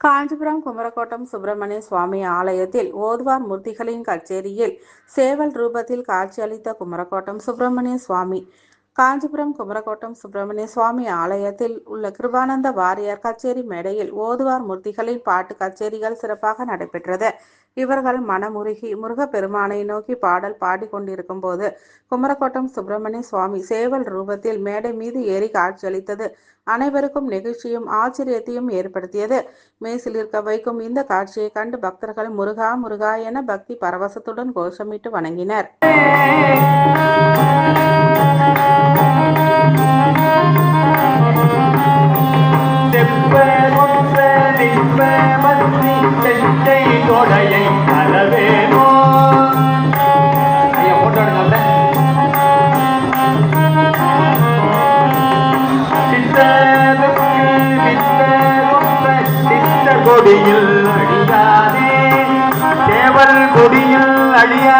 காஞ்சிபுரம் குமரக்கோட்டம் சுப்பிரமணிய சுவாமி ஆலயத்தில் ஓதுவார் மூர்த்திகளின் கச்சேரியில் சேவல் ரூபத்தில் காட்சியளித்த குமரக்கோட்டம் சுப்பிரமணிய சுவாமி. காஞ்சிபுரம் குமரகோட்டம் சுப்பிரமணிய சுவாமி ஆலயத்தில் உள்ள கிருபானந்த வாரியார் கச்சேரி மேடையில் ஓதுவார் மூர்த்திகளின் பாட்டு கச்சேரிகள் சிறப்பாக நடைபெற்றது. இவர்கள் மனமுருகி முருகப்பெருமானை நோக்கி பாடல் பாடிக்கொண்டிருக்கும் போது குமரகோட்டம் சுப்பிரமணிய சுவாமி சேவல் ரூபத்தில் மேடை மீது ஏறி காட்சியளித்தது. அனைவருக்கும் நெகிழ்ச்சியும் ஆச்சரியத்தையும் ஏற்படுத்தியது. மேசிலிருக்க வைக்கும் இந்த காட்சியை கண்டு பக்தர்கள் முருகா முருகா என பக்தி பரவசத்துடன் கோஷமிட்டு வணங்கினர். செஞ்சை தொடையை தரவேனோ ஐயா போட்டோ எடுங்க. கொடியில் அழியாதே. தேவர் கொடியில் அழியா